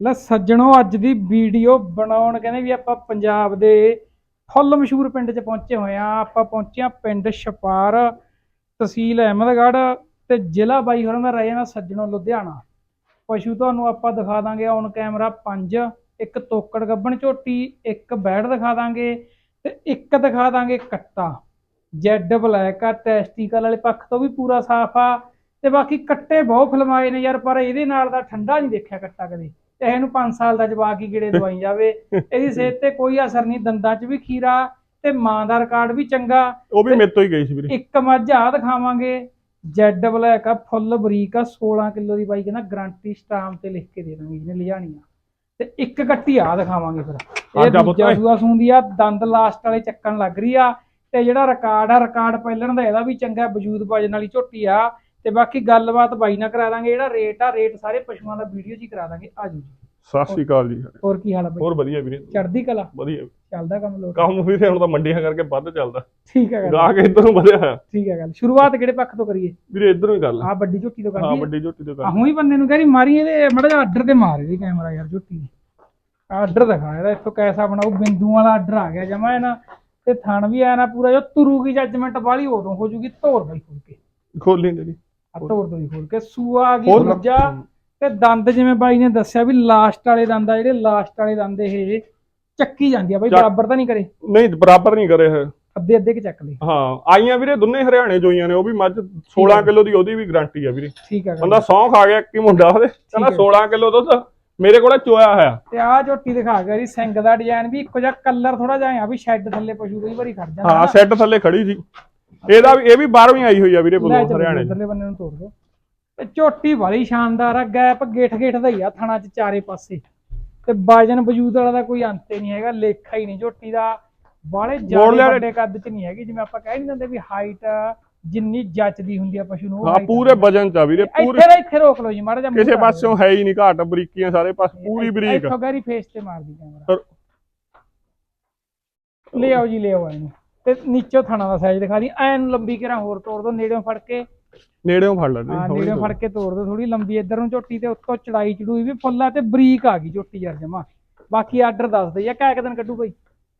ਲੈ ਸੱਜਣੋ, ਅੱਜ ਦੀ ਵੀਡੀਓ ਬਣਾਉਣ ਕਹਿੰਦੇ ਵੀ ਆਪਾਂ ਪੰਜਾਬ ਦੇ ਫੁੱਲ ਮਸ਼ਹੂਰ ਪਿੰਡ 'ਚ ਪਹੁੰਚੇ ਹੋਏ ਆ ਆਪਾਂ ਪਹੁੰਚੇ ਆ ਪਿੰਡ ਛਪਾਰ ਤਹਿਸੀਲ ਅਹਿਮਦਗੜ੍ਹ ਤੇ ਜ਼ਿਲ੍ਹਾ ਬਾਈ ਹੋਰਾਂ ਦਾ ਰਹਿ ਜਾਣਾ ਸੱਜਣੋ, ਲੁਧਿਆਣਾ। ਪਸ਼ੂ ਤੁਹਾਨੂੰ ਆਪਾਂ ਦਿਖਾ ਦਾਂਗੇ ਔਨ ਕੈਮਰਾ ਪੰਜ, ਇੱਕ ਤੋਕੜ ਗੱਬਣ ਝੋਟੀ, ਇੱਕ ਬੈੜ ਦਿਖਾ ਦਾਂਗੇ ਤੇ ਇੱਕ ਦਿਖਾ ਦਾਂਗੇ ਕੱਟਾ। ਜੈਡ ਬਲੈਕ ਆ ਟੈਸਟੀਕਲ ਵਾਲੇ ਪੱਖ ਤੋਂ ਵੀ ਪੂਰਾ ਸਾਫ਼ ਆ ਤੇ ਬਾਕੀ ਕੱਟੇ ਬਹੁਤ ਫਿਲਮਾਏ ਨੇ ਯਾਰ, ਪਰ ਇਹਦੇ ਨਾਲ ਦਾ ਠੰਡਾ ਨਹੀਂ ਦੇਖਿਆ ਕੱਟਾ ਕਦੇ। ਤੇ ਇਹਨੂੰ 5 ਸਾਲ ਦਾ ਜਵਾਕ ਹੀ ਗਿੜੇ ਦਵਾਈ ਜਾਵੇ। ਇਹਦੀ ਸਿਹਤ ਤੇ ਕੋਈ ਅਸਰ ਨਹੀਂ ਦੰਦਾਂ 'ਚ ਵੀ ਖੀਰਾ ਤੇ ਮਾਂ ਦਾ ਰਿਕਾਰਡ ਵੀ ਚੰਗਾ। ਉਹ ਵੀ ਮੇਰੇ ਤੋਂ ਹੀ ਗਈ ਸੀ ਵੀਰੇ। ਇੱਕ ਮੱਝ ਆ ਦਿਖਾਵਾਂਗੇ। ਜੈਡ ਬਲੈਕ ਆ ਫੁੱਲ ਬਰੀਕ ਆ 16 ਕਿਲੋ ਦੀ ਬਾਈ ਕਹਿੰਦਾ ਗਾਰੰਟੀ ਸਟਾਮ ਤੇ ਲਿਖ ਕੇ ਦੇ ਦਾਂਗੇ ਜਿਹਨੇ ਲਿਜਾਣੀ ਆ। ਤੇ ਇੱਕ ਗੱਟੀ ਆ ਦਿਖਾਵਾਂਗੇ ਫਿਰ। ਇਹ ਦੂਜਾ। ਸੂਆ ਸੁੰਦੀ ਆ ਦੰਦ ਲਾਸਟ ਵਾਲੇ ਚੱਕਣ ਲੱਗ ਰਹੀ ਆ। ਤੇ ਜਿਹੜਾ ਰਿਕਾਰਡ ਆ ਰਿਕਾਰਡ ਪਹਿਲਣ ਦਾ ਇਹਦਾ ਵੀ ਚੰਗਾ ਵਜੂਦ ਵਜਨ ਵਾਲੀ ਝੋਟੀ ਆ। ਤੇ ਬਾਕੀ ਗੱਲਬਾਤ ਬਾਈ ਨਾਲ ਕਰਾ ਦਾਂਗੇ ਜਿਹੜਾ ਰੇਟ ਆ ਰੇਟ ਸਾਰੇ ਪਸ਼ੂਆਂ ਦਾ ਵੀਡੀਓ ਹੀ ਕਰਾ ਦਾਂਗੇ ਆਜੋ ਜੀ। ਸਤਿ ਸ਼੍ਰੀ ਅਕਾਲ ਜੀ। ਹੋਰ ਕੀ ਹਾਲ ਆ ਬਾਈ? ਹੋਰ ਵਧੀਆ ਵੀਰੇ। ਚੜ੍ਹਦੀ ਕਲਾ? ਵਧੀਆ। ਚੱਲਦਾ ਕੰਮ ਲੋਕ? ਕੰਮ ਵੀਰੇ ਹੁਣ ਤਾਂ ਮੰਡੀਆਂ ਕਰਕੇ ਵੱਧ ਚੱਲਦਾ। ਠੀਕ ਹੈ ਗੱਲ। ਗਾਹਕ ਇੱਧਰ ਵਧਿਆ। ਠੀਕ ਹੈ ਗੱਲ। ਸ਼ੁਰੂਆਤ ਕਿਹੜੇ ਪੱਖ ਤੋਂ ਕਰੀਏ? ਵੀਰੇ ਇੱਧਰੋਂ ਹੀ ਗੱਲ ਆ ਵੱਡੀ ਝੋਟੀ ਤੋਂ ਹਾਂ ਕਰੀਏ ਵੱਡੀ ਝੋਟੀ ਤੋਂ ਆਹੂ ਹੀ ਬੰਦੇ ਨੂੰ ਕਹਿੰਦੀ ਮਾਰੀ ਇਹਦੇ ਮੜਾ ਜਿਹਾ ਆਰਡਰ ਤੇ ਮਾਰ ਇਹਦੀ ਕੈਮਰਾ ਯਾਰ ਝੋਟੀ ਆਰਡਰ ਦਿਖਾ ਇਹਦਾ ਇੱਥੋਂ ਕੈਸਾ ਬਣਾਉ ਬਿੰਦੂ ਵਾਲਾ ਆਰਡਰ ਆ ਗਿਆ ਜਮਾ ਨਾ ਤੇ ਥਣ ਵੀ ਆਇਆ ਨਾ ਪੂਰਾ ਜੋ ਤੁਰੂਗੀ ਜੱਜਮੈਂਟ ਵਾਲੀ ਉਦੋਂ ਹੋ ਜੂਗੀ ਧੋਰ ਬਾਈ ਖੋਲ ਕੇ। ਖੋਲੀ ਜਿਹੜੀ ਆ ਧੋਰ ਤੋਂ ਹੀ ਖੋਲ ਕੇ ਸੂਆ ਆ ਗਈ ਦੂਜਾ ਤੇ ਦੰਦ ਜਿਵੇਂ ਬਾਈ ਨੇ ਦੱਸਿਆ ਵੀ ਲਾਸਟ ਵਾਲੇ ਦੰਦ ਆ ਜਿਹੜੇ ਲਾਸਟ ਵਾਲੇ ਦੰਦ ਇਹ ਚੱਕੀ ਜਾਂਦੀ ਆ ਬਾਈ ਬਰਾਬਰ ਤਾਂ ਨਹੀਂ ਕਰੇ? ਨਹੀਂ ਬਰਾਬਰ ਨਹੀਂ ਕਰੇ ਹੈ ਅੱਧੇ ਅੱਧੇ ਕਿ ਚੱਕ ਲਈ ਹਾਂ ਆਈਆਂ ਵੀਰੇ ਦੋਨੇ ਹਰਿਆਣੇ ਜੋਈਆਂ ਨੇ ਉਹ ਵੀ ਮੱਝ 16 ਕਿਲੋ ਦੀ ਉਹਦੀ ਵੀ ਗਾਰੰਟੀ ਆ ਵੀਰੇ। ਠੀਕ ਗੱਲ। ਬੰਦਾ ਸੌਂ ਖਾ ਗਿਆ ਹੀ ਮੁੰਡਾ ਉਹਦੇ ਕਹਿੰਦਾ ਹੈ। 16 ਕਿਲੋ ਦੁੱਧ ਮੇਰੇ ਕੋਲੇ ਚੋਇਆ ਹੋਇਆ। ਤੇ ਆ ਝੋਟੀ ਦਿਖਾ ਗਿਆ ਜੀ ਸਿੰਘ ਦਾ ਡਿਜ਼ਾਈਨ ਵੀ ਇੱਕੋ ਜਿਹਾ ਕਲਰ ਥੋੜਾ ਜਿਹਾ ਆ ਵੀ ਸ਼ੈੱਡ ਥੱਲੇ ਪਸ਼ੂ ਕਈ ਵਾਰੀ ਖੜ ਜਾਂਦਾ ਹਾਂ। ਸੈੱਟ ਥੱਲੇ ਖੜੀ ਸੀ। ਇਹਦਾ ਇਹ ਵੀ ਬਾਹਰੋਂ ਹੀ ਆਈ ਹੋਈ ਆ ਵੀਰੇ ਲੈ ਬਲੋ ਚੱਲੋ ਹਰਿਆਣੇ 'ਚ। ਇਧਰਲੇ ਬੰਨੇ ਨੂੰ ਤੋੜ ਦੋ। ਤੇ ਝੋਟੀ ਵਾਲੀ ਸ਼ਾਨਦਾਰ ਆ ਗੈਪ ਗੇਠ ਗੇਠ ਦਾ ਹੀ ਆ ਥਣਾ ਚ ਚਾਰੇ ਪਾਸੇ। ਤੇ ਬਾਜਨ ਵਜੂਦ ਵਾਲਾ ਦਾ ਕੋਈ ਅੰਤ ਹੀ ਨਹੀਂ ਹੈਗਾ ਲੇਖਾ ਹੀ ਨਹੀਂ ਝੋਟੀ ਦਾ। ਬਾਲੇ ਜ਼ਿਆਦਾ ਵੱਡੇ ਕੱਦ ਚ ਨਹੀਂ ਹੈਗੀ ਜਿਵੇਂ ਆਪਾਂ ਕਹਿ ਨਹੀਂ ਦਿੰਦੇ ਵੀ ਹਾਈਟ ਜਿੰਨੀ ਜੱਚਦੀ ਹੁੰਦੀ ਆ ਪਸ਼ੂ ਨੂੰ ਉਹ ਹਾਂ ਪੂਰੇ ਵਜਨ ਚ ਆ ਵੀਰੇ ਇੱਥੇ ਪੂਰੇ ਦਾ ਇੱਥੇ ਰੋਕ ਲਓ ਜੀ ਮਾੜਾ ਜਿਹਾ ਕਿਸੇ ਪਾਸਿਓਂ ਹੈ ਹੀ ਨਹੀਂ ਘਾਟ ਬਰੀਕੀਆਂ ਸਾਰੇ ਪਾਸੇ। ਪੂਰੀ ਬਰੀਕ ਇੱਥੋਂ ਗੈਰੀ ਫੇਸ ਤੇ ਮਾਰਦੀ ਕੈਮਰਾ ਲੈ ਆਓ ਜੀ ਲੈ ਆਓ ਇਹਨੂੰ। ਤੇ ਨੀਚੋਂ ਥਣਾ ਦਾ ਸਾਈਜ਼ ਦਿਖਾ ਦੀ। ਐਨ ਲੰਬੀ ਕਿਰਾਂ ਹੋਰ ਤੋੜ ਦੋ ਨੇੜਿਓਂ ਫੜ ਕੇ। ਨੇੜਿਓਂ ਫੜ ਲੈਂਦੇ ਹਾਂ ਹੌਲੀ ਨੇੜੇ ਹੌਲੀ। ਫੜ ਕੇ ਤੋੜ ਦੋ ਥੋੜੀ ਲੰਬੀ ਇੱਧਰ ਨੂੰ ਝੋਟੀ ਤੇ ਉੱਤੋਂ ਚੜਾਈ ਚੜੂਈ ਵੀ ਫੁੱਲਾ ਤੇ ਬਰੀਕ ਆ ਗਈ ਝੋਟੀ ਯਾਰ ਜਮਾ। ਬਾਕੀ ਆਰਡਰ ਦੱਸ ਦੇ ਜਾਂ ਕਿਆ ਕਿ ਦਿਨ ਕੱਢੂ ਬਾਈ।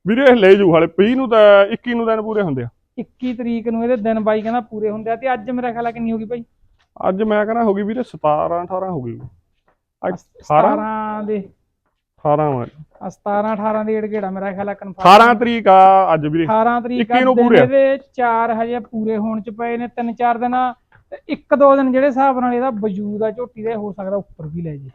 ਵੀਰੇ ਲੈ ਜੂ ਹਾਲੇ 20 ਨੂੰ ਤਾਂ 21 ਨੂੰ ਦਿਨ ਪੂਰੇ ਹੁੰਦੇ ਆ। 21 ਤਰੀਕ ਨੂੰ ਇਹਦੇ ਦਿਨ ਬਾਈ ਕਹਿੰਦਾ ਪੂਰੇ ਹੁੰਦੇ ਆ ਤੇ ਅੱਜ ਮੇਰਾ ਖਿਆਲ ਆ ਕਿੰਨੀ ਹੋ ਗਈ ਬਾਈ? ਅੱਜ ਮੈਂ ਕਹਿੰਦਾ ਹੋ ਗਈ ਵੀਰੇ 17 18 ਹੋ ਗਈ। ਅੱਜ 18 17 ਦੇ 18 ਵਾ। ਆ 17 18 ਦੇ ਏੜ ਗੇੜਾ ਮੇਰਾ ਖਿਆਲ ਆ ਕਨਫਰਮ 18 ਤਰੀਕ ਆ ਅੱਜ ਵੀਰੇ। 18 ਤਰੀਕ 21 ਨੂੰ ਦਿਨ ਪੂਰੇ ਆ। ਇਹਦੇ 4 ਹਜੇ ਪੂਰੇ ਹੋਣ ਚ ਪਏ ਨੇ 3-4 ਦਿਨ ਤੇ ਇੱਕ ਦੋ ਦਿਨ ਜਿਹੜੇ ਹਿਸਾਬ ਨਾਲ ਇਹਦਾ ਵਜੂਦ ਆ ਝੋਟੀ ਦੇ ਹੋ ਸਕਦਾ ਉੱਪਰ ਵੀ ਲੈ ਜੇ।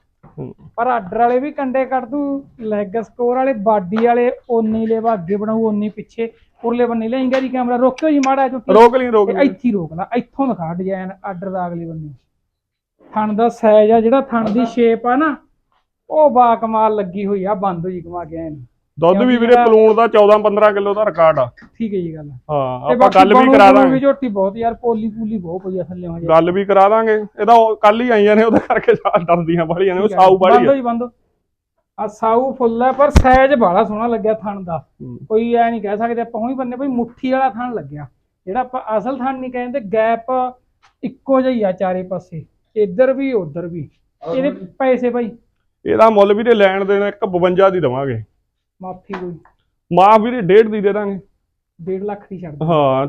ਪਰ ਆਰਡਰ ਵਾਲੇ ਵੀ ਕੰਡੇ ਕੱਢ ਦੂ ਲੈਗ ਸਕੋਰ ਵਾਲੇ ਬਾਡੀ ਵਾਲੇ ਓਨੀ ਲੈਵਾ ਅੱਗੇ ਬਣਾਉ ਓਨੀ ਪਿੱਛੇ ਉਰਲੇ ਬੰਨੇ ਲੈਂਗਾ ਜੀ ਕੈਮਰਾ ਰੋਕਿਓ ਜੀ ਮਾੜਾ ਝੋਟੀ। ਰੋਕ ਲਈ ਰੋਕ ਲਈ। ਇੱਥੇ ਰੋਕ ਲਾ ਇੱਥੋਂ ਦਿਖਾ ਡਿਜ਼ਾਈਨ ਆਰਡਰ ਦਾ ਅਗਲੇ ਬੰਨੇ। ਥਣ ਦਾ ਸਾਈਜ਼ ਆ ਜਿਹੜਾ ਥਣ ਦੀ ਸ਼ੇਪ ਆ ਨਾ ਉਹ ਬਾ ਕਮਾਲ ਲੱਗੀ ਹੋਈ ਆ ਬੰਦ ਹੋਈ ਕਮਾ ਕੇ ਐਨ ਦੁੱਧ ਵੀ ਵੀਰੇ ਪਲੂਣ ਦਾ 14 15 ਕਿਲੋ ਦਾ ਰਿਕਾਰਡ ਆ। ਠੀਕ ਹੈ ਜੀ ਗੱਲ। ਹਾਂ ਆਪਾਂ ਗੱਲ ਵੀ ਕਰਾ ਬਣੂ ਵੀ ਦਾਂਗੇ। ਝੋਟੀ ਬਹੁਤ ਯਾਰ ਪੋਲੀ ਪੂਲੀ ਬਹੁਤ ਵਧੀਆ ਥੱਲੇ ਹੋ ਗੱਲ ਵੀ ਕਰਾ ਦਾਂਗੇ। ਇਹਦਾ ਕੱਲ ਹੀ ਆਈਆਂ ਨੇ ਉਹਦੇ ਕਰਕੇ ਸਾਲ ਡਰਦੀਆਂ ਬਾਲੀਆਂ ਨੇ ਉਹ ਸਾਊ ਬਾਲੀ ਬੰਦੋ ਆ ਜੀ ਬੰਦੋ ਆ ਸਾਊ ਫੁੱਲ ਹੈ ਪਰ ਸਾਈਜ਼ ਬੜਾ ਸੋਹਣਾ ਲੱਗਿਆ ਥਣ ਦਾ। ਕੋਈ ਐ ਨਹੀਂ ਕਹਿ ਸਕਦੇ ਆਪਾਂ ਉਹੀ ਬੰਨੇ ਬਈ ਮੁੱਠੀ ਵਾਲਾ ਥਣ ਲੱਗਿਆ। ਜਿਹੜਾ ਆਪਾਂ ਅਸਲ ਥਣ ਨਹੀਂ ਕਹਿੰਦੇ ਗੈਪ ਇੱਕੋ ਜਿਹਾ ਹੀ ਆ ਚਾਰੇ ਪਾਸੇ। ਇੱਧਰ ਵੀ ਉੱਧਰ ਵੀ। ਇਹਦੇ ਪੈਸੇ ਭਾਈ ਇਹਦਾ ਮੁੱਲ ਵੀਰੇ ਲੈਣ ਦੇਣ ਇੱਕ 52 ਦੀ ਦਵਾਂਗੇ। ਮਾਫੀ ਕੋਈ। ਮਾਂ ਵੀਰੇ ਡੇਢ ਦੀ ਦੇ ਦਾਂਗੇ। 1.5 ਲੱਖ ਦੀ ਛੱਡ। ਹਾਂ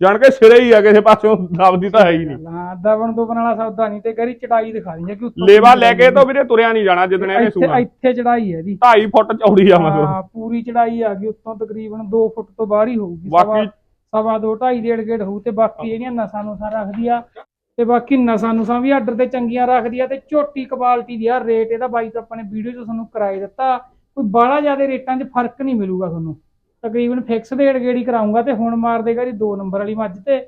ਜਾਣ ਕੇ ਸਿਰੇ ਹੀ ਆ ਕਿਸੇ ਪਾਸਿਓਂ ਦਬਦੀ ਤਾਂ ਹੈ ਹੀ ਨਹੀਂ। ਹਾਂ ਦਵਣ ਤੋਂ ਵਾਲਾ ਸੌਦਾ ਨਹੀਂ ਤੇ ਗਰੀ ਚੜਾਈ ਦਿਖਾ ਹੈ ਕਿ ਉੱਤੋਂ ਲੇਵਾ ਲੈ ਕੇ ਤਾਂ ਵੀਰੇ ਤੁਰਿਆ ਨਹੀਂ ਜਾਣਾ ਜਿੱਦਣ ਇਹਨੇ ਇੱਥੇ ਸੂਣਾ ਇੱਥੇ ਚੜਾਈ ਹੈ ਇਹਦੀ 2.5 ਫੁੱਟ ਚੌੜੀ ਆ ਮਤਲਬ। ਹਾਂ ਪੂਰੀ ਚੜਾਈ ਆ ਗਈ ਉੱਤੋਂ ਤਕਰੀਬਨ 2 ਫੁੱਟ ਤੋਂ ਬਾਹਰ ਹੀ ਹੋਊਗੀ। ਸਵਾ ਬਾਕੀ ਸਵਾ ਦੋ ਢਾਈ ਡੇਢ ਗੇੜ ਹੋਊ ਤੇ ਬਾਕੀ ਜਿਹੜੀਆਂ ਨਸਾਂ ਨੂਸਾਂ ਰੱਖਦੀ ਆ ਤੇ ਬਾਕੀ ਨਸਾਂ ਨੂਸਾਂ ਵੀ ਆਰਡਰ ਤੇ ਚੰਗੀਆਂ ਰੱਖਦੀ ਆ ਤੇ ਝੋਟੀ ਕੁਆਲਿਟੀ ਦੀ ਆ ਰੇਟ ਇਹਦਾ ਬਾਈ ਤੋਂ ਆਪਾਂ ਨੇ ਵੀਡੀਓ 'ਚ ਤੁਹਾਨੂੰ ਕਰਾਈ ਦਿੱਤਾ। ਕੋਈ ਬਾਹਲਾ ਜ਼ਿਆਦਾ ਰੇਟਾਂ 'ਚ ਫ਼ਰਕ ਨਹੀਂ ਮਿਲੂਗਾ ਤੁਹਾਨੂੰ। ਤਕਰੀਬਨ ਫਿਕਸ ਰੇਟ ਗੇੜੀ ਕਰਾਉਂਗਾ ਤੇ ਹੁਣ ਮਾਰ ਦੇਗਾ ਜੀ 2 ਨੰਬਰ ਵਾਲੀ ਮੱਝ ਤੇ।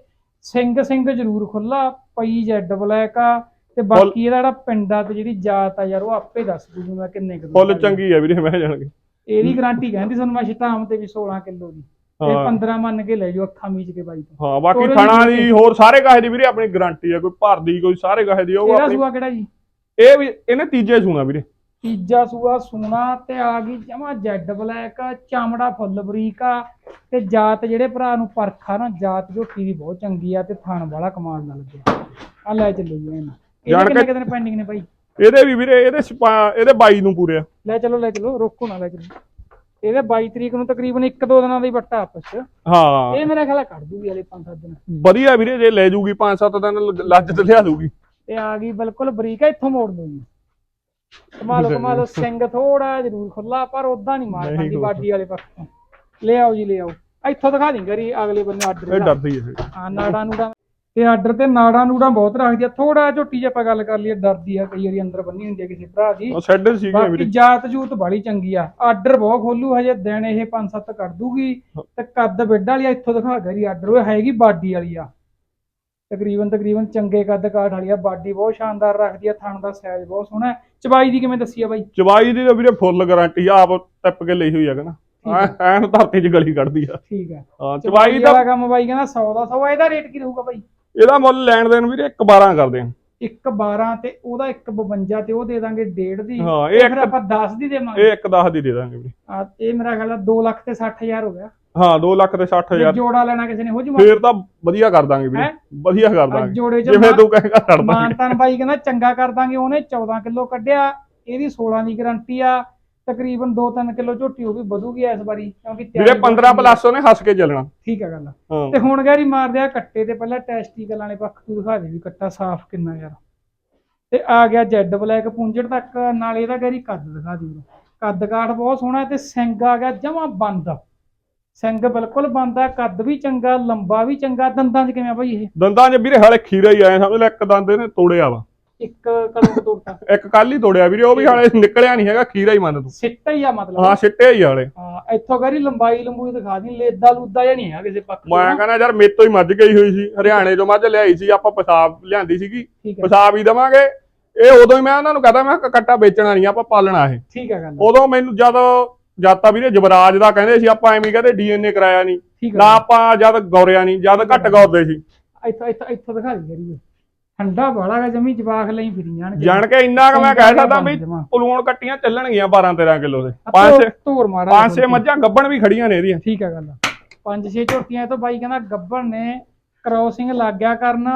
ਸਿੰਘ ਸਿੰਘ ਜ਼ਰੂਰ ਖੁੱਲਾ ਪਈ ਜੈਡ ਬਲੈਕ ਆ ਤੇ ਬਾਕੀ ਇਹਦਾ ਜਿਹੜਾ ਪਿੰਡਾ ਤੇ ਜਿਹੜੀ ਜਾਤ ਆ ਯਾਰ ਉਹ ਆਪੇ ਦੱਸ ਦੂਗੀ ਮੈਂ ਕਿੰਨੇ ਕੁ ਫੁੱਲ। ਚੰਗੀ ਆ ਵੀਰੇ ਮੈਂ ਜਾਣ ਕੇ। ਇਹਦੀ ਗਾਰੰਟੀ ਕਹਿੰਦੀ ਤੁਹਾਨੂੰ ਮੈਂ ਸ਼ਤਾਮ ਤੇ ਵੀ 16 ਕਿਲੋ ਦੀ। ਤੇ ਹਾਂ। 15 ਮੰਨ ਕੇ ਲੈ ਜਾਓ ਅੱਖਾਂ ਮੀਚ ਕੇ ਬਾਈ ਤੋਂ। ਹਾਂ ਬਾਕੀ ਤੋਰੇ ਥਣਾ ਦੀ ਦੀ ਹੋਰ ਸਾਰੇ ਕਾਹੇ ਦੀ ਵੀਰੇ ਆਪਣੀ ਗਾਰੰਟੀ ਆ ਕੋਈ ਭਰਦੀ ਕੋਈ ਸਾਰੇ ਕਾਹੇ ਦੀ ਉਹ ਇਹਦਾ ਆਪਣੀ ਸੂਆ ਕਿਹੜਾ ਜੀ? ਇਹ ਵੀ ਇਹਨੇ ਤੀਜੇ ਸੂਣਾ ਵੀਰੇ। ਤੀਜਾ ਸੂਆ ਸੋਨਾ ਤੇ ਆ ਗਈ ਜਮਾ ਜੈਡ ਬਲੈਕ ਚਮੜਾ ਫੁੱਲ ਬਰੀਕ ਆ ਤੇ ਜਾਤ ਜਿਹੜੇ ਭਰਾ ਨੂੰ ਪਰਖਾ ਨਾ ਜਾਤ ਝੋਟੀ ਦੀ ਬਹੁਤ ਚੰਗੀ ਆ ਤੇ ਥਣ ਵਾਲਾ ਕਮਾਲ ਦਾ ਲੱਗਿਆ। ਆ ਲੈ ਚੱਲੋ ਜੀ ਇਹਨਾਂ। ਜਾਣ ਇਹਦੇ ਕੇ- ਕਿੰਨੇ ਪੈਂਡਿੰਗ ਨੇ ਭਾਈ ਇਹਦੇ ਵੀ ਵੀਰੇ ਇਹਦੇ ਛਪਾ- ਇਹਦੇ 22 ਨੂੰ ਪੂਰੇ ਆ। ਲੈ ਚਲੋ ਲੈ ਚਲੋ ਰੋਕੋ ਨਾ ਲੈ ਚਲੋ। ਇਹਦੇ 22 ਤਰੀਕ ਨੂੰ ਤਕਰੀਬਨ 1-2 ਦਿਨਾਂ ਦਾ ਹੀ ਵੱਟਾ ਆਪਸ ਚ। ਹਾਂ। ਇਹ ਮੇਰਾ ਖਿਆਲ ਹੈ ਕੱਢ ਦੂਗੀ ਹਲੇ 5-7 ਦਿਨ। ਵਧੀਆ ਵੀਰੇ ਜੇ ਲੈ ਜੂਗੀ 5-7 ਦਿਨ ਲੱਜ ਤੇ ਲਿਆ ਦੂਗੀ। ਇਹ ਆ ਗਈ ਬਿਲਕੁਲ ਬਰੀਕ ਹੈ ਇੱਥੋਂ ਮੋੜ ਦੋ ਜੀ ਕਮਾ ਲਓ ਕਮਾ ਲਓ ਸਿੰਘ ਥੋੜਾ ਜ਼ਰੂਰ ਖੁੱਲਾ ਪਰ ਉਦਾਂ ਨਹੀਂ ਮਾਰ ਖਾਂਦੀ। ਬਾਡੀ ਵਾਲੇ ਪਾਸੋਂ। ਲੈ ਆਓ ਜੀ ਲੈ ਆਓ ਇੱਥੋਂ ਦਿਖਾ ਦੀ ਗਰੀ ਅਗਲੇ ਬੰਨੇ ਇਹ ਆਰਡਰ ਡਰਦੀ ਹੈ ਹਾਂ ਨਾੜਾ ਨੂੜਾ ਤੇ ਆਰਡਰ ਤੇ ਨਾੜਾ ਨੂੜਾ ਬਹੁਤ ਰੱਖਦੀ ਆ। ਥੋੜਾ ਝੋਟੀ ਜੇ ਆਪਾਂ ਗੱਲ ਕਰ ਲਈਏ ਡਰਦੀ ਆ ਕਈ ਵਾਰੀ ਅੰਦਰ ਬੰਨੀ ਹੁੰਦੀ ਆ ਕਿਸੇ ਭਰਾ ਦੀ। ਉਹ ਸੈੱਡ ਸੀਗੇ ਬਾਕੀ ਜਾਤ ਜੂਤ ਬੜੀ ਚੰਗੀ ਆ। ਆਰਡਰ ਬਹੁਤ ਖੋਲੂ ਹਜੇ ਦਿਨ ਇਹ 5-7 ਕੱਢ ਦੂਗੀ। ਤੇ ਕੱਦ ਬਿੱਡ ਵਾਲੀ ਆ, ਇੱਥੋਂ ਦਿਖਾ ਗਰੀ ਆਰਡਰ। ਉਹ ਹੈਗੀ ਬਾਡੀ ਵਾਲੀ ਆ। ਤਕਰੀਬਨ ਤਕਰੀਬਨ ਚੰਗੇ ਕੱਦ ਕਾਠ ਵਾਲੀ ਆ। ਬਾਡੀ ਬਹੁਤ ਸ਼ਾਨਦਾਰ ਰੱਖਦੀ ਆ ਥਣ ਦਾ ਸਾਈਜ਼ ਬਹੁਤ ਸੋਹਣਾ ਹੈ। ਚਬਾਈ ਦੀ ਕਿਵੇਂ ਦੱਸੀ ਆ ਬਾਈ? ਚਵਾਈ ਦੀ ਤਾਂ ਵੀਰੇ ਫੁੱਲ ਗਾਰੰਟੀ ਆਪ ਟੱਪ ਕੇ ਲਈ ਹੋਈ ਹੈਗਾ ਨਾ। ਐ- ਐਨ ਧਰਤੀ 'ਚ ਗਲੀ ਕੱਢਦੀ ਆ। ਠੀਕ ਹੈ ਹਾਂ ਚਵਾਈ ਦਾ ਵਾਲਾ ਕੰਮ ਬਾਈ ਕਹਿੰਦਾ 100 ਦਾ 100 ਇਹਦਾ ਰੇਟ ਕੀ ਰਹੂਗਾ ਬਾਈ? ਇਹਦਾ ਮੁੱਲ ਲੈਣ ਦੇਣ ਵੀਰੇ 1.12 ਕਰਦੇ ਆ ਇੱਕ 12 ਤੇ ਉਹਦਾ ਇੱਕ 52 ਤੇ ਉਹ ਦੇ ਦਾਂਗੇ ਡੇਢ ਦੀ। ਹਾਂ, ਇਹ ਤੇ ਫਿਰ ਇੱਕ- ਆਪਾਂ 10 ਦੀ ਦੇਵਾਂਗੇ। ਇਹ 1.10 ਦੀ ਦੇ ਦਾਂਗੇ ਵੀਰੇ। ਆ ਇਹ ਮੇਰਾ ਖਿਆਲ ਆ 2 ਲੱਖ ਤੇ 60000 ਹੋ ਗਿਆ। ਹਾਂ 2 ਲੱਖ ਤੇ 60000 ਜੇ ਜੋੜਾ ਲੈਣਾ ਕਿਸੇ ਨੇ ਹੋ ਜੂ ਫੇਰ ਤਾਂ ਵਧੀਆ ਕਰ ਦਾਂਗੇ ਵੀਰੇ? ਵਧੀਆ ਕਰ ਦਾਂਗੇ। ਜਿਵੇਂ ਤੂੰ ਕਹੇਗਾ ਛੱਡ ਦਾਂਗੇ। ਮਾਨਤਨ ਬਾਈ ਕਹਿੰਦਾ ਚੰਗਾ ਕਰ ਦਾਂਗੇ ਉਹਨੇ 14 ਕਿਲੋ ਕੱਢਿਆ। ਇਹਦੀ 16 ਦੀ ਗਾਰੰਟੀ ਆ। ਤਕਰੀਬਨ 2-3 ਕਿਲੋ ਝੋਟੀ ਉਹ ਵੀ ਵਧੂਗੀ ਇਸ ਵਾਰੀ ਕਿਉਂਕਿ ਤਿਆਰੀ ਵੀਰੇ 15 ਪਲੱਸ ਉਹਨੇ ਹੱਸ ਕੇ ਚੱਲਣਾ ਠੀਕ ਹੈ ਗੱਲ ਹਾਂ। ਤੇ ਹੁਣ ਗੈਰੀ ਮਾਰਦੇ ਆ ਕੱਟੇ ਤੇ ਪਹਿਲਾਂ ਟੈਸਟੀਕਲ ਵਾਲੇ ਪੱਖ ਤੋਂ ਦਿਖਾ ਦੇ ਵੀ ਕੱਟਾ ਸਾਫ਼ ਕਿੰਨਾ ਯਾਰ। ਤੇ ਆ ਗਿਆ ਜੈਡ ਬਲੈਕ ਪੁੰਜੜ ਤੱਕ ਨਾਲ ਇਹਦਾ ਗੈਰੀ ਕੱਦ ਦਿਖਾ ਦੀ ਕੱਦ ਕਾਠ ਬਹੁਤ ਸੋਹਣਾ ਹੈ ਤੇ ਸਿੰਘ ਆ ਗਿਆ ਜਮਾ ਬੰਦ। ਸਿੰਘ ਬਿਲਕੁਲ ਬੰਦ ਆ ਕੱਦ ਵੀ ਚੰਗਾ ਲੰਬਾ ਵੀ ਚੰਗਾ ਦੰਦਾਂ 'ਚ ਕਿਵੇਂ ਆ ਬਾਈ ਇਹ? ਦੰਦਾਂ 'ਚ ਵੀਰੇ ਹਾਲੇ ਖੀਰਾ ਹੀ ਆਇਆ ਸਮਝ ਲੈ ਇੱਕ ਦੰਦ ਇਹਨੇ ਤੋੜਿਆ ਵਾ। ਇੱਕ ਕਦੋਂ ਤੋੜਤਾ? ਇੱਕ ਕੱਲ ਹੀ ਤੋੜਿਆ ਵੀਰੇ ਉਹ ਵੀ ਹਾਲੇ ਨਿਕਲਿਆ ਨਹੀਂ ਹੈਗਾ ਖੀਰਾ ਹੀ ਮੰਨ ਤੂੰ। ਸਿੱਟਾ ਹੀ ਆ ਮਤਲਬ। ਹਾਂ ਸਿੱਟੇ ਹੀ ਹਾਲੇ। ਹਾਂ ਇੱਥੋਂ ਗੈਰੀ ਲੰਬਾਈ ਲੰਬੂਈ ਦਿਖਾ ਦੀ ਲੇਦਾ ਲੂਦਾ ਜਾਂ ਨਹੀਂ ਹੈ ਕਿਸੇ ਪੱਖ ਮੈਂ। ਕਹਿੰਦਾ ਯਾਰ ਮੇਰੇ ਤੋਂ ਹੀ ਮੱਝ ਗਈ ਹੋਈ ਸੀ ਹਰਿਆਣੇ ਤੋਂ ਮੱਝ ਲਿਆਈ ਸੀ ਆਪਾਂ ਪਿਸ਼ਾਬ ਲਿਆਂਦੀ ਸੀਗੀ। ਪਿਸ਼ਾਬ ਹੀ ਦਵਾਂਗੇ। ਇਹ ਉਦੋਂ ਹੀ ਮੈਂ ਉਹਨਾਂ ਨੂੰ ਕਹਦਾ ਮੈਂ ਕੱਟਾ ਵੇਚਣਾ ਨਹੀਂ ਆਪਾਂ ਪਾਲਣਾ ਇਹ। ਠੀਕ ਹੈ ਗੱਲ। ਉਦੋਂ ਮੈਨੂੰ ਜਦ ਜਦ ਤਾਂ ਵੀਰੇ ਜਵਰਾਜ ਦਾ ਕਹਿੰਦੇ ਸੀ ਆਪਾਂ ਐਵੇਂ ਕਹਿੰਦੇ ਡੀਐਨਏ ਕਰਾਇਆ ਨਹੀਂ। ਨਾ ਆਪਾਂ ਜਦ ਗੌਰਿਆ ਨਹੀਂ ਜਦ ਘੱਟ ਗੌਰਦੇ ਸੀ। ਇੱਥੋਂ ਇੱਥੋਂ ਇੱਥੋਂ ਦਿਖਾ ਦੀ ਗੈਰੀ ਠੰਡਾ ਬਾਲਾ ਗਾ ਜਮੀ ਜਵਾਖ ਲਈ ਫਿਰੀ ਜਾਣਗੇ। ਜਾਣ ਕੇ ਇੰਨਾ ਕਿ ਮੈਂ ਕਹਿ ਸਕਦਾ ਵੀ। ਪਲੂਣ ਕੱਟੀਆਂ ਚੱਲਣਗੀਆਂ 12 13 ਕਿਲੋ ਦੇ। ਆ ਪੰਜ ਧੋਰ ਮਾੜਾ ਪੰਜ ਛੇ ਮੱਝਾਂ ਗੱਬਣ ਵੀ ਖੜੀਆਂ ਨੇ ਇਹਦੀਆਂ। ਠੀਕ ਹੈ ਗੱਲ ਪੰਜ ਛੇ ਝੋਟੀਆਂ ਤੋਂ ਬਾਈ ਕਹਿੰਦਾ ਗੱਬੜ ਨੇ ਕ੍ਰੋਸਿੰਗ ਲੱਗ ਗਿਆ ਕਰਨ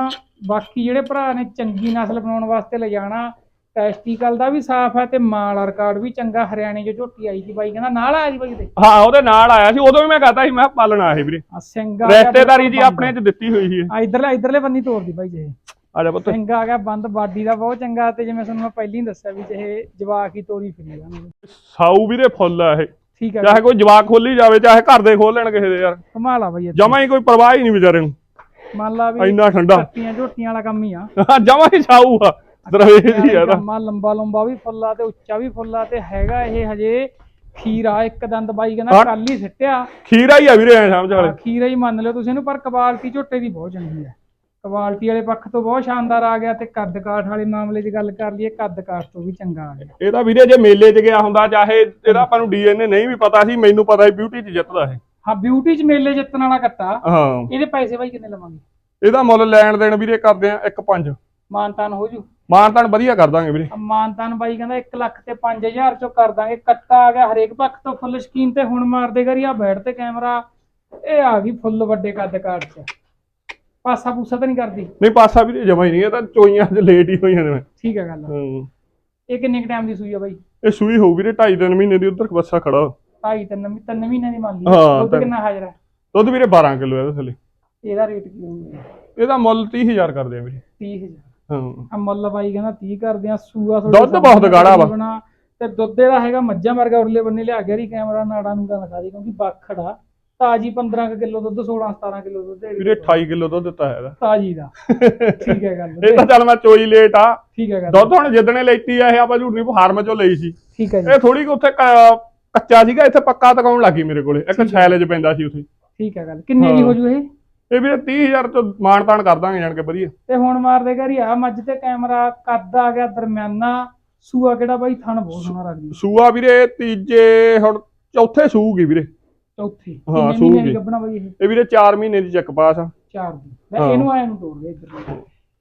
ਬਾਕੀ ਜਿਹੜੇ ਭਰਾ ਨੇ ਚੰਗੀ ਨਸਲ ਬਣਾਉਣ ਵਾਸਤੇ ਲਿਜਾਣਾ ਟੈਸਟੀਕਲ ਦਾ ਵੀ ਸਾਫ਼ ਹੈ ਤੇ ਮਾਲ ਰਿਕਾਰਡ ਵੀ ਚੰਗਾ ਹਰਿਆਣੇ ਜੋ ਝੋਟੀ ਆਈ ਸੀ ਬਾਈ ਕਹਿੰਦਾ ਨਾਲ ਆਇਆ ਜੀ ਬਾਈ ਤੇ ਹਾਂ ਉਹਦੇ ਨਾਲ ਆਇਆ ਸੀ ਉਦੋਂ ਵੀ ਮੈਂ ਕਹਤਾ ਸੀ ਮੈਂ ਪਾਲਣਾ ਇਹ ਵੀਰੇ। ਆ ਸਿੰਘ ਆ ਗਿਆ ਰਿਸ਼ਤੇਦਾਰੀ ਜੀ ਆਪਣੇ ਚ ਦਿੱਤੀ ਹੋਈ ਸੀ। ਆ ਇਧਰਲੇ ਇਧਰਲੇ ਬੰਨੀ ਤੋੜਦੀ ਬਾਈ ਜੇ। ਆ ਜਾ ਪੁੱਤ। ਸਿੰਘ ਆ ਗਿਆ ਬੰਦ ਬਾਡੀ ਦਾ ਬਹੁਤ ਚੰਗਾ ਤੇ ਜਿਵੇਂ ਤੁਹਾਨੂੰ ਮੈਂ ਪਹਿਲਾਂ ਹੀ ਦੱਸਿਆ ਵੀ ਜਿਹੇ ਜਵਾਕ ਹੀ ਤੋਰੀ ਫਿਰੀ ਜਾਣਗੇ। ਸਾਊ ਵੀਰੇ ਫੁੱਲ ਆ ਇਹ। ਠੀਕ ਹੈ ਚਾਹੇ ਕੋਈ ਜਵਾਕ ਖੋਲੀ ਜਾਵੇ ਚਾਹੇ ਘਰ ਦੇ ਖੋਲ ਲੈਣ ਕਿਸੇ ਦੇ ਯਾਰ। ਕਮਾਲ ਆ ਬਾਈ ਜਮਾ ਹੀ ਕੋਈ ਪਰਵਾਹ ਹੀ ਨਹੀਂ ਵਿਚਾਰੇ ਨੂੰ। ਮੰਨ ਲਾ ਵੀ ਇੰਨਾ ਠੰਡਾ। ਕੱਟੀਆਂ ਝੋਟੀਆਂ ਵਾਲਾ ਕੰਮ ਹੀ ਆ। ਜਮਾ ਹੀ ਸਾਊ ਆ। ਦਰਵੇਸ਼ ਹੀ ਆ ਲੰਮਾ ਲੰਬਾ ਲੰਬਾ ਵੀ ਫੁੱਲਾ ਤੇ ਉੱਚਾ ਵੀ ਫੁੱਲਾ ਤੇ ਹੈਗਾ ਇਹ ਹਜੇ ਖੀਰਾ ਇੱਕ ਦੰਦ ਬਾਈ ਕਹਿੰਦਾ। ਕੱਲ ਹੀ ਸਿੱਟਿਆ। ਖੀਰਾ ਹੀ ਆ ਵੀਰੇ ਐ ਸਮਝ ਵਾਲੇ ਖੀਰਾ ਹੀ ਮੰਨ ਲਿਓ ਤੁਸੀਂ ਇਹਨੂੰ ਪਰ ਕੁਆਲਿਟੀ ਝੋਟੇ ਦੀ ਬਹੁਤ ਚੰਗੀ ਹੈ ਕੁਆਲਿਟੀ ਵਾਲੇ ਪੱਖ ਤੋਂ ਬਹੁਤ ਸ਼ਾਨਦਾਰ ਆ ਗਿਆ ਤੇ ਕੱਦ ਕਾਠ ਵਾਲੇ ਮਾਮਲੇ 'ਚ ਗੱਲ ਕਰ ਲਈਏ ਕੱਦ ਕਾਠ ਤੋਂ ਵੀ ਚੰਗਾ ਆ ਗਿਆ। ਇਹ ਤਾਂ ਵੀਰੇ ਜੇ ਮੇਲੇ 'ਚ ਗਿਆ ਹੁੰਦਾ ਚਾਹੇ ਇਹਦਾ ਆਪਾਂ ਨੂੰ ਡੀਐਨਏ ਨਹੀਂ ਵੀ ਪਤਾ ਸੀ ਮੈਨੂੰ ਪਤਾ ਸੀ ਬਿਊਟੀ 'ਚ ਜਿੱਤਦਾ ਇਹ। ਹਾਂ ਬਿਊਟੀ 'ਚ ਮੇਲੇ ਜਿੱਤਣ ਵਾਲਾ ਕੱਟਾ। ਹਾਂ। ਇਹਦੇ ਪੈਸੇ ਬਾਈ ਕਿੰਨੇ ਲਵਾਂਗੇ? ਇਹਦਾ ਮੁੱਲ ਲੈਣ ਦੇਣ ਵੀਰੇ ਕਰਦੇ ਆ 1.5 ਮਾਨਤਾਨ ਹੋ ਜੂ। ਮਾਨਤਾਨ ਵਧੀਆ ਕਰ ਦਾਂਗੇ ਵੀਰੇ। ਮਾਨਤਾਨ ਬਾਈ ਕਹਿੰਦਾ 1 ਲੱਖ ਤੇ 5000 ਚੋਂ ਕਰ ਦਾਂਗੇ ਕੱਟਾ ਆ ਗਿਆ ਹਰੇਕ ਪੱਖ ਤੋਂ ਫੁੱਲ ਸਕੀਨ ਤੇ ਹੁਣ ਮਾਰ ਦੇ ਗਰੀ ਆ ਬੈਠ ਤੇ ਕੈਮਰਾ ਇਹ ਆ ਗਈ ਫੁੱਲ ਵੱਡੇ ਕੱਦ ਕਾਠ 'ਚ। ਪਾਸਾ ਪੂਸਾ ਤਾਂ ਨਹੀਂ ਕਰਦੀ? ਨਹੀਂ ਪਾਸਾ ਵੀਰੇ ਜਮਾ ਹੀ ਨਹੀਂ ਇਹ ਤਾਂ ਚੋਈਆਂ 'ਚ ਲੇਟ ਹੀ ਹੋਈਆਂ ਨੇ। ਠੀਕ ਹੈ ਗੱਲ। ਹਾਂ। ਇਹ ਕਿੰਨੇ ਕ ਟਾਈਮ ਦੀ ਸੂਈ ਆ ਬਾਈ? ਇਹ ਸੂਈ ਹੋਊ ਵੀਰੇ 2.5 ਤਿੰਨ ਮਹੀਨੇ ਦੀ ਉਧਰ ਬੱਸਾ ਖੜਾ। ਢਾਈ ਤਿੰਨ ਤਿੰਨ ਮਹੀਨੇ ਦੀ ਮੰਨ ਲਈ। ਹਾਂ, ਦੁੱਧ ਤਿੰਨ। ਕਿੰਨਾ ਹਾਜ਼ਰ ਹੈ ਦੁੱਧ ਵੀਰੇ 12 ਕਿਲੋ ਇਹਦੇ ਥੱਲੇ। ਇਹਦਾ ਰੇਟ ਕੀ ਹੋਊਗਾ? ਇਹਦਾ ਮੁੱਲ 30000 ਕਰਦੇ ਆ ਵੀਰੇ। 30000 ਹਾਂ। ਆ ਮੁੱਲ ਬਾਈ ਕਹਿੰਦਾ 30 ਕਰਦੇ ਆ ਸੂਆ ਤੁਹਾਡੇ ਦੁੱਧ ਸਾਹਮਣੇ ਬਹੁਤ ਗਾੜਾ ਵਾ। ਬਣਾ, ਤੇ ਦੁੱਧ ਇਹਦਾ ਹੈਗਾ ਮੱਝਾਂ ਵਰਗਾ ਉਰਲੇ ਬੰਨੇ ਲਿਆ ਗਿਆ ਰੀ ਕੈਮਰਾ ਨਾੜਾ ਨੂੰ ਦਿਖਾ ਦੇ ਕਿਉਂਕਿ ਬਾਖੜਾ ਤਾਜੀ 15 ਕਿਲੋ ਦੁੱਧ 16 17 ਕਿਲੋ ਦੁੱਧ ਇਹਦੀ ਵੀਰੇ 28 ਕਿਲੋ ਦੁੱਧ ਦਿੱਤਾ ਹੈ ਇਹਦਾ ਤਾਜੀ ਦਾ। ਠੀਕ ਹੈ ਗੱਲ। ਇਹ ਤਾਂ ਚੱਲ ਮੈਂ ਚੋਈ ਲੇਟ ਆ। ਠੀਕ ਹੈ ਗੱਲ। ਦੁੱਧ ਹੁਣ ਜਿੱਦਣੇ ਲੈਤੀ ਆ ਇਹ ਆਪਾਂ ਝੂਠ ਫਾਰਮ ਚੋਂ ਲਈ ਸੀ। ਠੀਕ ਹੈ ਜੀ। ਇਹ ਥੋੜੀ ਕੁ ਉੱਥੇ ਕੱਚਾ ਸੀਗਾ ਇੱਥੇ ਪੱਕਾ ਤਕਾਉਣ ਲੱਗੀ ਮੇਰੇ ਕੋਲੇ। ਇੱਕ ਛੈਲੇ 'ਚ ਪੈਂਦਾ ਸੀ ਉੱਥੇ। ਠੀਕ ਹੈ ਗੱਲ। ਕਿੰਨੇ ਦੀ ਹਾਂ। ਜੂ ਇਹ? ਇਹ ਵੀਰੇ 30000 ਤੋਂ ਮਾਣ ਤਾਣ ਕਰ ਦਾਂਗੇ ਜਾਣ ਕੇ ਵਧੀਆ। ਤੇ ਹੁਣ ਮਾਰਦੇ ਘਰੀ ਆ ਮੱਝ ਤੇ ਕੈਮਰਾ ਕੱਦ ਆ ਗਿਆ ਦਰਮਿਆਨਾ। ਸੂਆ ਕਿਹੜਾ ਬਾਈ? ਥਣ ਬਹੁਤ ਸੋਹਣਾ ਸੂਆ ਵੀਰੇ ਤੀਜੇ ਹੁਣ ਚੌਥੇ ਸੂਗੀ ਵੀਰੇ। ਚੌਥੀ। ਹਾਂ। ਗੱਭਣਾ ਬਾਈ ਇਹ? ਇਹ ਵੀਰੇ 4 ਮਹੀਨੇ ਦੀ ਚੱਕ ਪਾਸ ਆ। ਚਾਰ ਦੀ। ਲੈ ਹਾਂ। ਇਹਨੂੰ ਆਏ ਨੂੰ ਤੋੜ ਦੇ ਇੱਧਰ।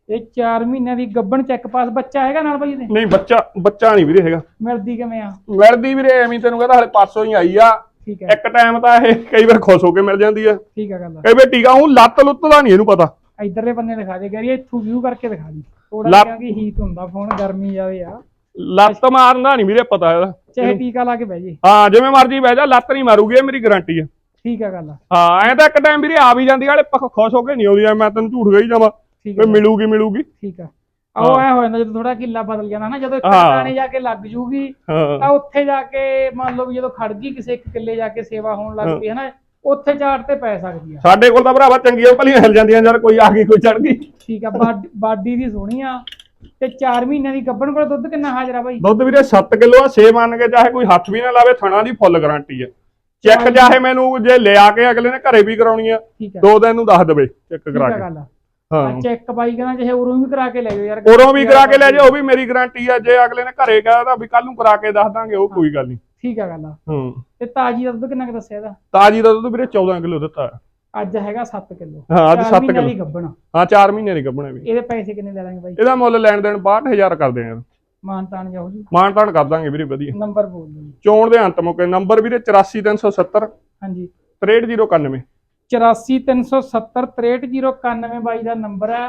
ਇਹ 4 ਮਹੀਨਿਆਂ ਦੀ ਗੱਭਣ ਚੈੱਕ ਪਾਸ ਬੱਚਾ ਹੈਗਾ ਨਾਲ ਬਾਈ ਇਹਦੇ? ਨਹੀਂ ਬੱਚਾ ਬੱਚਾ ਨਹੀਂ ਵੀਰੇ ਹੈਗਾ। ਮਿਲਦੀ ਕਿਵੇਂ ਆ? ਮਿਲਦੀ ਵੀਰੇ ਐਵੇਂ ਤੈਨੂੰ ਕਹਿੰਦਾ ਹਲੇ ਪਾਸੋਂ ਹੀ ਆਈ ਆ। ਠੀਕ ਹੈ। ਇੱਕ ਟਾਈਮ ਤਾਂ ਇਹ ਕਈ ਵਾਰ ਖੁਸ਼ ਹੋ ਕੇ ਮਿਲ ਜਾਂਦੀ ਆ। ਠੀਕ ਹੈ ਗੱਲ ਕਈ ਵਾਰ ਟੀਕਾ ਉਹ ਲੱਤ ਲੁੱਤ ਦਾ ਨਹੀਂ ਇਹਨੂੰ ਪਤਾ। ਇਧਰਲੇ ਬੰਨੇ ਦਿਖਾ ਦੇ ਗਰੀ ਇੱਥੋਂ ਵਿਊ ਕਰਕੇ ਦਿਖਾ ਦੀ। ਥੋੜਾ ਲੱਭ- ਕਿਉਂਕਿ ਹੀਟ ਹੁੰਦਾ ਫੋਨ ਗਰਮੀ ਜਾਵੇ ਆ। ਲੱਤ ਮਾਰਨ ਦਾ ਨਹੀਂ ਵੀਰੇ ਪਤਾ ਇਹਦਾ। ਚਾਹੇ ਟੀਕਾ ਲਾ ਕੇ ਬਹਿ ਜੇ। ਹਾਂ ਜਿਵੇਂ ਮਰਜ਼ੀ ਬਹਿ ਜਾ ਲੱਤ ਨਹੀਂ ਮਾਰੂਗੀ ਇਹ ਮੇਰੀ ਗਾਰੰਟੀ ਆ। ਠੀਕ ਆ ਗੱਲ ਹਾਂ ਐਂ ਤਾਂ ਇੱਕ ਟਾਈਮ ਵੀਰੇ ਆ ਵੀ ਜਾਂਦੀ ਵਾਲੇ ਪੱਖ ਖੁਸ਼ ਹੋ ਕੇ ਨਹੀਂ ਆਉਂਦੀ ਮੈਂ ਤੈਨੂੰ ਝੂਠ ਗਈ ਜਾਵਾਂ ਵੀ ਮਿਲੂਗੀ ਮਿਲੂਗੀ। ਠੀਕ ਆ। ਉਹ ਐ ਹੋ ਜਾਂਦਾ ਜਦੋਂ ਥੋੜਾ ਕਿੱਲਾ ਬਦਲ ਜਾਂਦਾ ਨਾ ਜਦੋਂ ਇੱਕ ਜਾ ਕੇ ਲੱਗ ਜੂਗੀ ਤਾਂ ਉੱਥੇ ਜਾ ਕੇ ਮੰਨ ਲਓ ਵੀ ਜਦੋਂ ਖੜ ਗਈ ਕਿਸੇ ਇੱਕ ਕਿੱਲੇ ਜਾ ਕੇ ਸੇਵਾ ਹੋਣ ਲੱਗ ਪਈ ਹੈ ਨਾ ਉੱਥੇ ਝਾੜ ਤੇ ਪੈ ਸਕਦੀ ਆ। ਸਾਡੇ ਕੋਲ ਤਾਂ ਭਰਾਵਾ ਚੰਗੀਆਂ ਭਲੀਆਂ ਹਿਲ ਜਾਂਦੀਆਂ ਜਦ ਕੋਈ ਆ ਗਈ ਕੋਈ ਚੜ ਗਈ। ਠੀਕ ਆ ਬਾਡ- ਬਾਡੀ ਦੀ ਸੋਹਣੀ ਆ। ਤੇ 4 ਮਹੀਨਿਆਂ ਦੀ ਗੱਭਣ ਕੋਲ ਦੁੱਧ ਕਿੰਨਾ ਹਾਜ਼ਰਾ ਬਾਈ? ਦੁੱਧ ਵੀਰੇ 7 ਕਿਲੋ ਆ 6 ਮੰਨ ਕੇ ਚਾਹੇ ਕੋਈ ਹੱਥ ਵੀ ਨਾ ਲਾਵੇ ਥਣਾ ਦੀ ਫੁੱਲ ਗਾਰੰਟੀ ਆ। ਚੈੱਕ ਚਾਹੇ ਮੈਨੂੰ ਜੇ ਲਿਆ ਕੇ ਅਗਲੇ ਨੇ ਘਰੇ ਵੀ ਕਰਾਉਣੀ ਆ ਆ। ਦੋ ਦਿਨ ਨੂੰ ਦੱਸ ਦੇਵੇ ਚੈੱਕ ਕਰਾ ਆ ਕੇ। ਆ। ਹਾਂ। ਚੈੱਕ ਬਾਈ ਕਹਿੰਦਾ ਚਾਹੇ ਉਰੋਂ ਵੀ ਕਰਾ ਕੇ ਲੈ ਜਾਓ ਯਾਰ। ਉਰੋਂ ਵੀ ਕਰਾ ਕੇ ਲੈ ਜੇ ਉਹ ਵੀ ਮੇਰੀ ਗਾਰੰਟੀ ਆ ਜੇ ਅਗਲੇ ਨੇ ਘਰੇ ਕਹਾ ਤਾਂ ਵੀ ਕੱਲ ਨੂੰ ਕਰਾ ਕੇ ਦੱਸ ਦਾਂਗੇ ਉਹ ਕੋਈ ਗੱਲ ਨਹੀਂ। ਠੀਕ ਆ ਗੱਲ ਆ। ਹੂੰ। ਤੇ ਤਾਜੀ ਦਾ ਦੁੱਧ ਕਿੰਨਾ ਕੁ ਦੱਸਿਆ ਇਹਦਾ? ਤਾਜੀ ਦਾ ਦੁੱਧ ਵੀਰੇ 14 ਕਿਲੋ ਦਿੱਤਾ। ਹੈ। ਅੱਜ ਹੈਗਾ 7 ਕਿਲੋ। ਹਾਂ ਅੱਜ 7 ਦੀ ਕਿਲੋ। ਗੱਭਣ। ਹਾਂ 4 ਮਹੀਨੇ ਦੀ ਕੱਢਣੇ ਵੀ। ਇਹਦੇ ਪੈਸੇ ਕਿੰਨੇ ਲੈ ਲਾਂਗੇ ਬਾਈ? ਇਹਦਾ ਮੁੱਲ ਲੈਣ ਦੇਣ 62000 ਕਰਦੇ ਆ। ਮਾਨ ਤਾਨ ਜਾਓ ਜੀ। ਮਾਣ ਤਾਣ ਕਰ ਦਾਂਗੇ ਵੀਰੇ ਵਧੀਆ। ਨੰਬਰ ਬੋਲ ਦਿਓ ਚੋਣ ਦੇ ਅੰਤ ਮੁਕੇ ਨੰਬਰ ਵੀਰੇ 84370 ਹਾਂਜੀ। 63091 84370 63091 ਬਾਈ ਦਾ ਨੰਬਰ ਹੈ।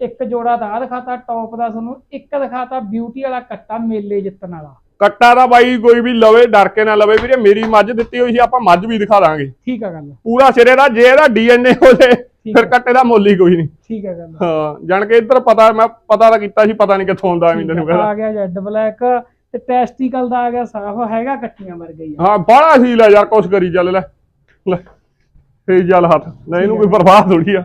ਇੱਕ ਜੋੜਾ ਦਾ ਦਿਖਾਤਾ ਟੌਪ ਦਾ ਤੁਹਾਨੂੰ ਇੱਕ ਦਿਖਾਤਾ ਬਿਊਟੀ ਵਾਲਾ ਕੱਟਾ ਮੇਲੇ ਜਿੱਤਣ ਵਾਲਾ। ਕੱਟਾ ਦਾ ਬਾਈ ਕੋਈ ਵੀ ਲਵੇ ਡਰ ਕੇ ਨਾ ਲਵੇ ਵੀਰੇ ਮੇਰੀ ਮੱਝ ਦਿੱਤੀ ਹੋਈ ਸੀ ਆਪਾਂ ਮੱਝ ਵੀ ਦਿਖਾ ਦਾਂਗੇ। ਠੀਕ ਆ ਗੱਲ। ਪੂਰਾ ਸਿਰੇ ਦਾ ਜੇ ਇਹਦਾ ਡੀਐਨਏ ਹੋ ਜੇ ਫਿਰ ਕੱਟੇ ਦਾ ਮੁੱਲ ਹੀ ਕੋਈ ਨਹੀਂ। ਠੀਕ ਆ ਗੱਲ। ਹਾਂ ਜਾਣ ਕੇ ਇੱਧਰ ਪਤਾ ਮੈਂ ਪਤਾ ਤਾਂ ਕੀਤਾ ਸੀ ਪਤਾ ਨਹੀਂ ਕਿੱਥੋਂ ਆਉਂਦਾ ਐਵੇਂ ਤੈਨੂੰ ਕਹਿੰਦਾ। ਆ ਗਿਆ ਜੈਡ ਬਲੈਕ ਤੇ ਟੈਸਟੀਕਲ ਦਾ ਆ ਗਿਆ ਸਾਫ਼ ਹੈਗਾ ਕੱਟੀਆਂ ਵਰਗਾ ਹੀ ਹਾਂ ਬੜਾ ਸੀ ਲੈ ਯਾਰ ਕੁਛ ਕਰੀ ਚੱਲ ਲੈ ਲੈ ਫੇਰ ਚੱਲ ਹੱਥ। ਨਾ ਇਹਨੂੰ ਕੋਈ ਬਰਬਾਦ ਥੋੜੀ ਆ।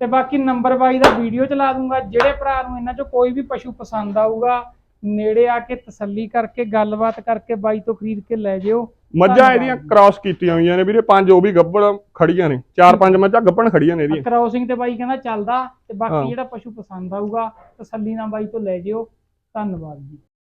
ਤੇ ਬਾਕੀ ਨੰਬਰ ਬਾਈ ਦਾ ਵੀਡੀਓ ਚਲਾ ਦੂੰਗਾ ਜਿਹੜੇ ਭਰਾ ਨੂੰ ਇਹਨਾਂ ਚੋਂ ਕੋਈ ਵੀ ਪਸ਼ੂ ਪਸੰਦ ਆਊਗਾ ਨੇੜੇ ਆ ਕੇ ਤਸੱਲੀ ਕਰਕੇ ਗੱਲਬਾਤ ਕਰਕੇ ਬਾਈ ਤੋਂ ਖਰੀਦ ਕੇ ਲੈ ਜਿਓ। ਮੱਝਾਂ ਇਹਦੀਆਂ ਕ੍ਰਾਸ ਕੀਤੀਆਂ ਹੋਈਆਂ ਨੇ ਵੀਰੇ ਪੰਜ ਉਹ ਵੀ ਗੱਬੜ ਖੜੀਆਂ ਨੇ ਚਾਰ ਪੰਜ ਮੱਝਾਂ ਗੱਬਣ ਖੜੀਆਂ ਨੇ ਇਹਦੀਆਂ। ਕ੍ਰਾਸਿੰਗ ਤੇ ਬਾਈ ਕਹਿੰਦਾ ਚੱਲਦਾ ਤੇ। ਬਾਕੀ ਜਿਹੜਾ ਪਸ਼ੂ ਪਸੰਦ ਆਊਗਾ ਤਸੱਲੀ ਨਾਲ ਬਾਈ ਤੋਂ ਲੈ ਜਿਓ। ਧੰਨਵਾਦ ਜੀ।